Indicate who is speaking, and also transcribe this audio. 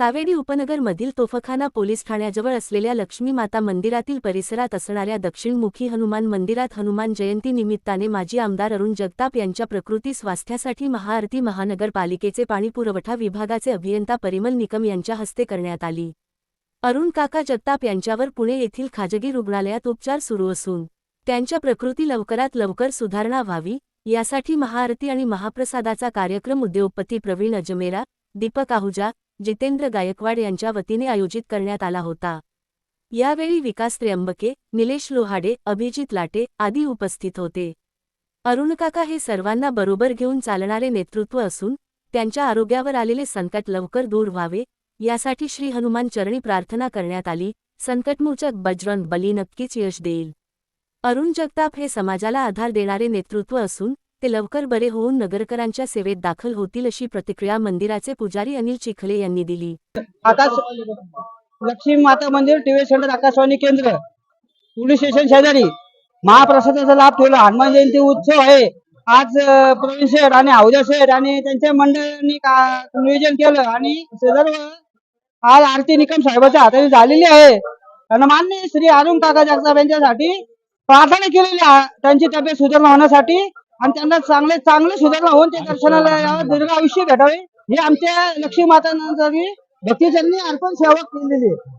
Speaker 1: सावेडी उपनगरमधील तोफखाना police ठाण्याजवळ असलेल्या लक्ष्मी माता मंदिरातील परिसरात असणाऱ्या दक्षिणमुखी हनुमान मंदिरात हनुमान जयंती निमित्ताने माजी आमदार अरुण जगताप यांच्या प्रकृती स्वास्थ्यासाठी महाआरती महानगरपालिकेचे पाणीपुरवठा विभागाचे अभियंता परिमल निकम यांच्या हस्ते करण्यात आली. अरुण काका जगताप यांच्यावर पुणे येथील खाजगी रुग्णालयात उपचार सुरू असून त्यांच्या प्रकृती लवकरात लवकर सुधारणा व्हावी यासाठी महाआरती आणि महाप्रसादाचा कार्यक्रम उद्योगपती प्रवीण अजमेरा दीपक आहुजा जितेंद्र गायकवाड यांच्या वतीने आयोजित करण्यात आला होता. यावेळी विकास त्र्यंबके निलेश लोहाडे अभिजित लाटे आदी उपस्थित होते. अरुणकाका हे सर्वांना बरोबर घेऊन चालणारे नेतृत्व असून त्यांच्या आरोग्यावर आलेले संकट लवकर दूर व्हावे यासाठी श्री हनुमान चरणी प्रार्थना करण्यात आली संकटमोचक बजरंग बली नक्कीच यश देईल. अरुण जगताप हे समाजाला आधार देणारे नेतृत्व असून ते लवकर बरे होऊन नगरकरांच्या सेवेत दाखल होतील अशी प्रतिक्रिया मंदिराचे पुजारी अनिल चिखले यांनी दिली.
Speaker 2: आकाश लक्ष्मी माता मंदिर टीव्ही सेंटर आकाशवाणी केंद्र पोलीस स्टेशन शेजारी. महाप्रसादाचा लाभ ठेवला. हनुमान जयंती उत्सव आहे. आज प्रवीण शेठ आणि अवजा शेठ आणि त्यांच्या मंडळांनी नियोजन केलं आणि सर्व आज आरती निकम साहेबाच्या हाताने झालेली आहे. आणि मान्य श्री अरुण काका जगताप यांच्यासाठी प्रार्थना केलेली त्यांची तब्येत सुधारणा होण्यासाठी आणि त्यांना चांगले चांगले सुधारणा होऊन ते दर्शनाला यावं, दीर्घ आयुष्य भेटावे. हे आमच्या लक्ष्मी मातांनी भक्तीचरणी अर्पण सेवा केलेली आहे.